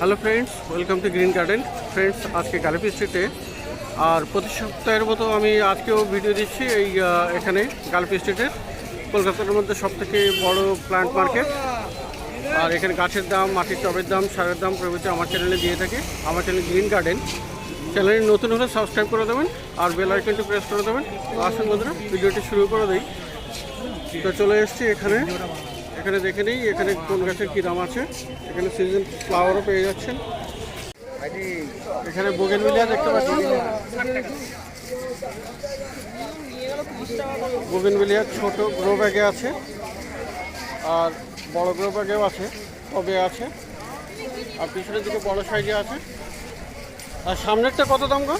Hello friends welcome to green garden friends আজকে গালিপি স্ট্রিটে আর প্রতি সপ্তাহের মতো আমি আজকেও ভিডিও দিচ্ছি এই এখানে গালিপি স্ট্রিটের কলকাতার মধ্যে সবথেকে বড় প্ল্যান্ট মার্কেট আর এখানে গাছের দাম, মাটির টবের দাম, সারের দাম প্রভৃতি আমার চ্যানেলে দিয়ে থাকে। আমার চ্যানেল গ্রিন গার্ডেন চ্যানেলে নতুন হলে সাবস্ক্রাইব করে দেবেন আর বেল আইকনটি প্রেস করে দেবেন। আসুন বন্ধুরা ভিডিওটি শুরু করে দিই। তো চলে এসেছি এখানে। এখানে দেখে নিই এখানে কোন গাছের কী দাম আছে। এখানে সিজন ফ্লাওয়ারও পেয়ে যাচ্ছেন। এখানে বোগেনভিলিয়া দেখতে পাচ্ছি পাচ্ছেন বোগেনভিলিয়া ছোট গ্রো ব্যাগে আছে আর বড় গ্রো ব্যাগেও আছে তবে আছে। আর পিছনের দিকে বড় সাইজে আছে। আর সামনেরটা কত দাম গো?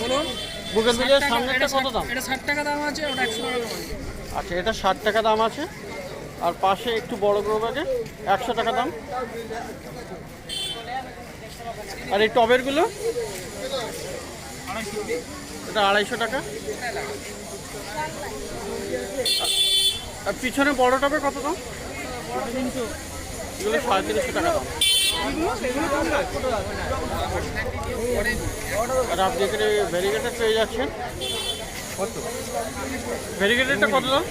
বলুন। টাকা- সামনেরটা কত দাম? এটা ষাট টাকা দাম আছে ওটা একশো টাকা দাম আছে। আচ্ছা এটা ষাট টাকা দাম আছে। আর পাশে একটু বড় গ্রো ব্যাগে একশো টাকা দাম। আর এই টবেরগুলো এটা আড়াইশো টাকা। আর পিছনে বড় টবে কত দাম? এগুলো সাড়ে তিনশো টাকা দাম। আর আপনি এখানে ভেরিগেটার পেয়ে যাচ্ছেন। কত? ভেরিগেটেডটা কত দাম?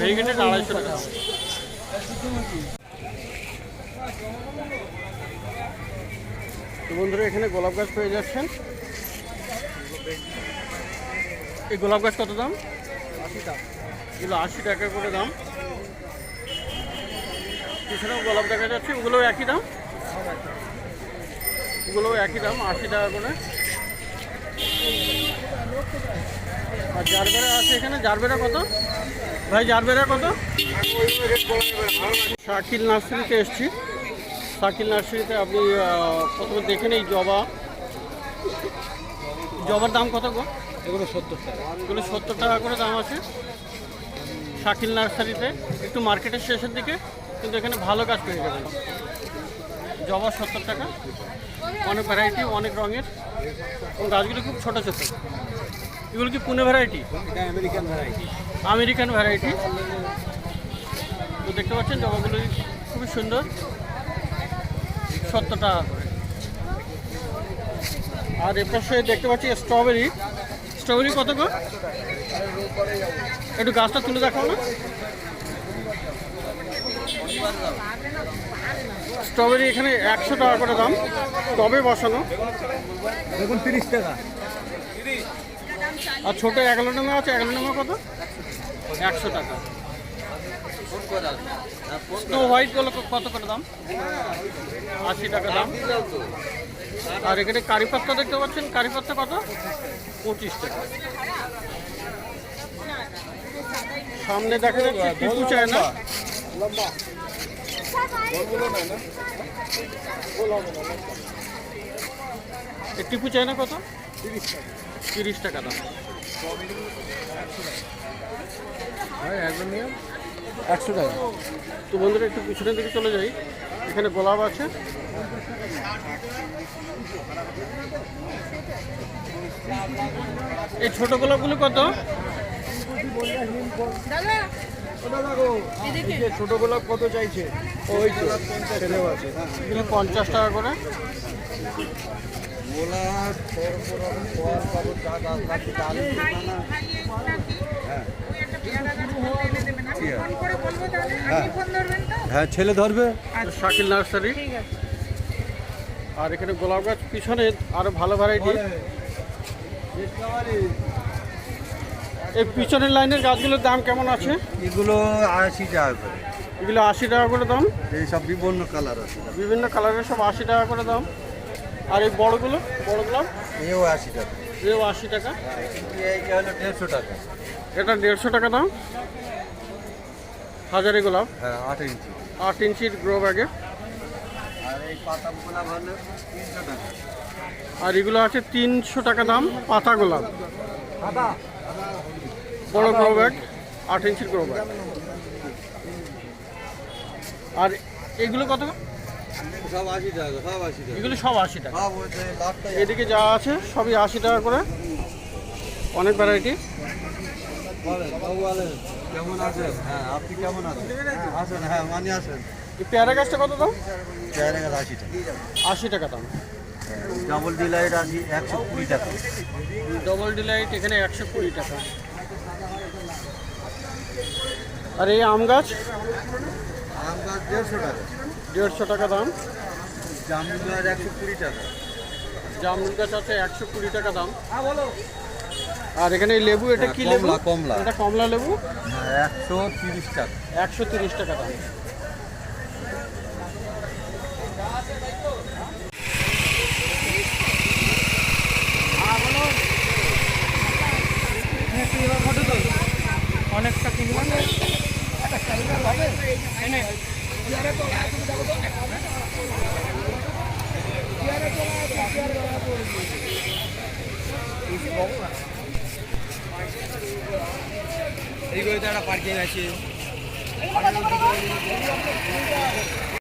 ভেরিগেটেড আড়াইশো টাকা। দাম। তো বন্ধুরা এখানে গোলাপ গাছ পেয়ে যাচ্ছেন। এই গোলাপ গাছ কত দাম? এগুলো আশি টাকা করে দাম। এছাড়াও গোলাপ দেখা যাচ্ছে ওগুলোও একই দাম। ওগুলোও একই দাম আশি টাকা করে। আর জারবেরা আছে এখানে? জারবেরা কত? ভাই জারবেরা কত? শাকিল নার্সারিতে এসছি। শাকিল নার্সারিতে আপনি প্রথমে দেখেন এই জবা। জবার দাম কত গো? এগুলো সত্তর টাকা। এগুলো সত্তর টাকা করে দাম আছে। শাকিল নার্সারিতে। একটু মার্কেটের শেষের দিকে কিন্তু এখানে ভালো গাছ পেয়ে যাবেন। জবা সত্তর টাকা। অনেক ভ্যারাইটি অনেক রঙের। এবং গাছগুলো খুব ছোটো ছোটো। এগুলো কি পুনে ভ্যারাইটি এটা আমেরিকান ভ্যারাইটি আমেরিকান ভ্যারাইটি তো দেখতে পাচ্ছেন জবাগুলো খুবই সুন্দর। সত্তর টাকা করে। আর এর পাশে দেখতে পাচ্ছি স্ট্রবেরি স্ট্রবেরি কত গো? একটু গাছটা তুলে দেখাও না। স্ট্রবেরি এখানে একশো টাকা করে দাম। টবে বসানো? দেখুন তিরিশ টাকা। আর ছোটো এগারো নম্বর আছে, এগারো নম্বর কত? একশো টাকা। স্নো হোয়াইটগুলো কত করে দাম? আশি টাকা দাম। আর এখানে কারি পাত্তা দেখতে পাচ্ছেন? কারি পাত্তা কত? পঁচিশ টাকা। সামনে দেখা যাচ্ছে টিপু এই টিপু চায়না কত? তিরিশ টাকা দাম। একদম নিয়ম একশো টাকা। তো বন্ধুরা একটু পিছনের দিকে চলে যাই। এখানে গোলাপ আছে। এই ছোট গোলাপগুলো কত? ছোট গোলাপ কত চাইছে? ওই তো ছেলেও আছে। এগুলো পঞ্চাশ টাকা করে। ফল পাবো যা গাছ লাগবে তা? হ্যাঁ ছেলে ধরবে। শাকিল নার্সারি। আর এখানে গোলাপ গাছ পিছনে আরও ভালো ভ্যারাইটি এই পিছনের লাইনের গাছগুলোর দাম কেমন আছে? এগুলো আশি টাকা করে। এগুলো আশি টাকা করে দাম? এই সব বিভিন্ন কালার আছে। বিভিন্ন কালারের সব আশি টাকা করে দাম? আর এই বড়গুলো? বড়গুলো? এও আশি টাকা। এও আশি টাকা। এইটা হলো দেড়শো টাকা। এটা দেড়শো টাকা দাম? হাজারি গোলাপ? হ্যাঁ আট ইঞ্চি। আট ইঞ্চির গ্রো ব্যাগে আর এই পাতা গোলাপ হলো তিনশো টাকা। আর এগুলো আছে তিনশো টাকা দাম পাতা গোলাপ। বড় গ্রো ব্যাগ আট ইঞ্চির গ্রো ব্যাগ আর এগুলো কত? সব আশি টাকা সব আশি টাকা। এগুলো সব আশি টাকা। এদিকে যা আছে সবই আশি টাকা করে। অনেক ভ্যারাইটি কেমন আছেন? হ্যাঁ আপনি কেমন আছেন? আসেন হ্যাঁ মানে আসেন। এই পেয়ারা গাছটা কত দাম? চার হাজার আশি টাকা। আশি টাকা দাম। ডাবল ডিলাইট আশি একশো কুড়ি টাকা। ডবল ডিলাইট এখানে একশো কুড়ি টাকা। আর এই আম গাছ? আম গাছ দেড়শো টাকা। দেড়শো টাকা দাম। জামরুল গাছ একশো কুড়ি টাকা। জামরুল গাছ আছে একশো কুড়ি টাকা দাম। আর এখানে লেবু এটা কি হ্যাঁ, লেবু? কমলা। এটা কমলা লেবু? হ্যাঁ একশো তিরিশ টাকা। একশো তিরিশ টাকা দাম। অনেকটা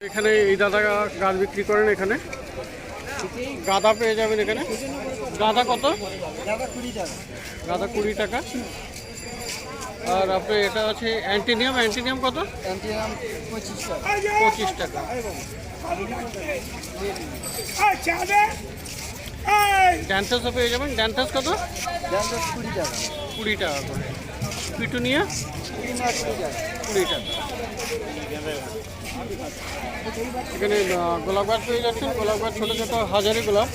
এখানে এই দাদা গাছ বিক্রি করেন এখানে। গাঁদা পেয়ে যাবেন এখানে। গাঁদা কত? গাঁদা কুড়ি টাকা গাঁদা কুড়ি টাকা। আর আপনি এটা আছে অ্যান্টিনিয়াম অ্যান্টিনিয়াম কত? পঁচিশ টাকা। ড্যান্টাসও পেয়ে যাবেন। ড্যান্টাস কত? কুড়ি টাকা। কুড়ি টাকা করে। পিটুনিয়া? কুড়ি টাকা। এখানে গোলাপ গাছ পেয়ে যাচ্ছেন। গোলাপ গাছ ছোটো ছোটো হাজারি গোলাপ।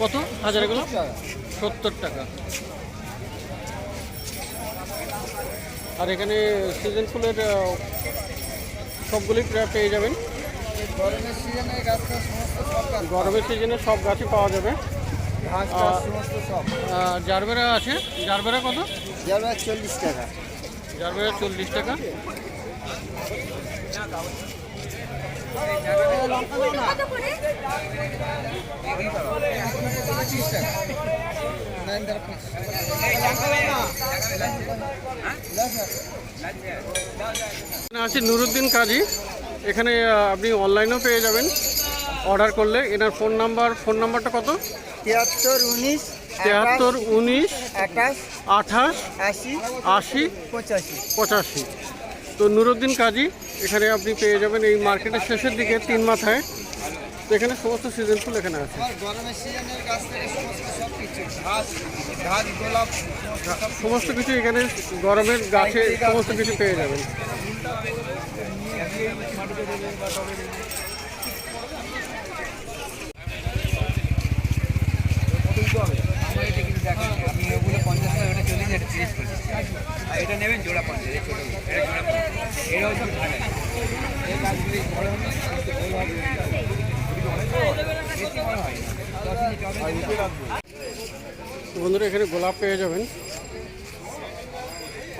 কত? হাজারি গোলাপ? সত্তর টাকা। আর এখানে সিজন ফুলের সবগুলি প্রায় পেয়ে যাবেন। গরমের সিজনে সব গাছই পাওয়া যাবে। জারবেরা আছে। জারবেরা কত? যাবে চল্লিশ টাকা। জারবেরা চল্লিশ টাকা। আছে নুরুদ্দিন কাজী। এখানে আপনি অনলাইনেও পেয়ে যাবেন। অর্ডার করলে। এনার ফোন নাম্বার ফোন নাম্বারটা কত? তিয়াত্তর উনিশ তেহাত্তর উনিশ আঠাশ আঠাশ আশি আশি পঁচাশি। পঁচাশি। তো নুরুদ্দিন কাজী এখানে আপনি পেয়ে যাবেন এই মার্কেটের শেষের দিকে তিন মাথায়। এখানে সমস্ত সিজন ফুল এখানে আছে। সমস্ত কিছু এখানে গরমের গাছে সমস্ত কিছু পেয়ে যাবেন। ওগুলো পঞ্চাশ টাকা ওটা চল্লিশ এটা তিরিশ পঁচিশ আর এটা নেবেন জোড়া পঞ্চাশ এই ছোটো এটা জোড়া পঞ্চাশ। এটা হচ্ছে ভাড়া এই গাছগুলি বড় হবে কিন্তু গোল হবে বেশি বড় হয় না। দশ ইঞ্চি টবে তো বন্ধুরা এখানে গোলাপ পেয়ে যাবেন।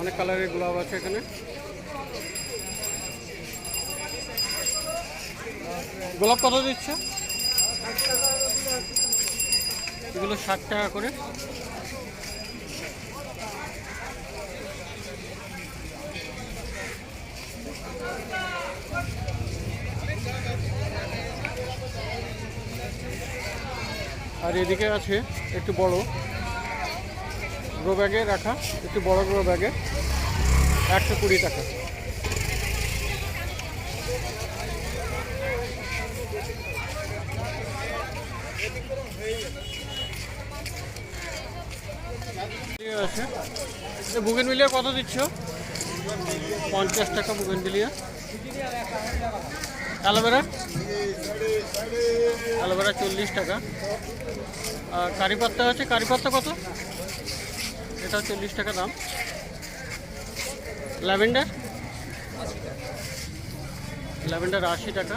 অনেক কালারের গোলাপ আছে এখানে। গোলাপ কত দিচ্ছে? এগুলো ষাট টাকা করে। আর এদিকে আছে একটু বড়। গ্রো ব্যাগে রাখা, একটু বড় গ্রো ব্যাগে একশো কুড়ি টাকা। আছে। বুগেন মিলিয়া কত দিচ্ছ? পঞ্চাশ টাকা বুগেন মিলিয়া অ্যালোভেরা? অ্যালোভেরা চল্লিশ টাকা। আর কারি পাত্তা আছে, কারি পাত্তা কত? এটা চল্লিশ টাকা দাম। ল্যাভেন্ডার? ল্যাভেন্ডার আশি টাকা।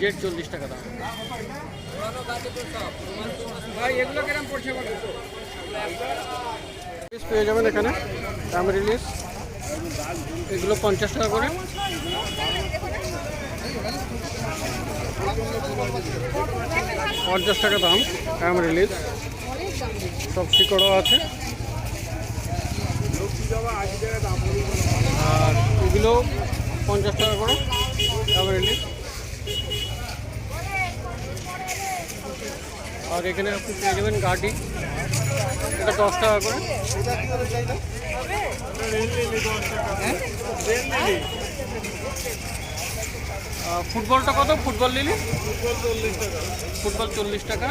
জেড চল্লিশ টাকা দাম। রিলিজ পেয়ে যাবেন এখানে ট্যাম রিলিজ এগুলো পঞ্চাশ টাকা করে। পঞ্চাশ টাকা দাম অ্যামারিলিস সব শিকড়ও আছে। আর এগুলো পঞ্চাশ টাকা করে অ্যামারিলিস আর এখানে আপনি পেয়ে যাবেন গাডি। এটা দশ টাকা করে। আহ, ফুটবলটা কত? ফুটবল নিলি ফুটবল চল্লিশ টাকা।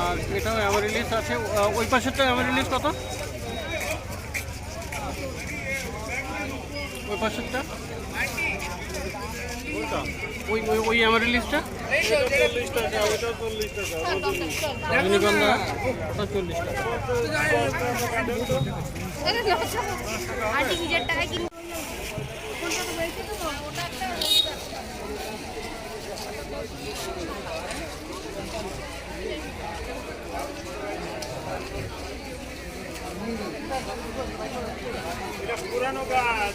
আর এটাও অ্যামারিলিস আছে। ওই পাশেরটা অ্যামারিলিস কত? ওই পাশেরটা? ওই ওই ওই অ্যামারিলিসটা রজনীগন্ধা ওটা চল্লিশ টাকা পুরানো গাছ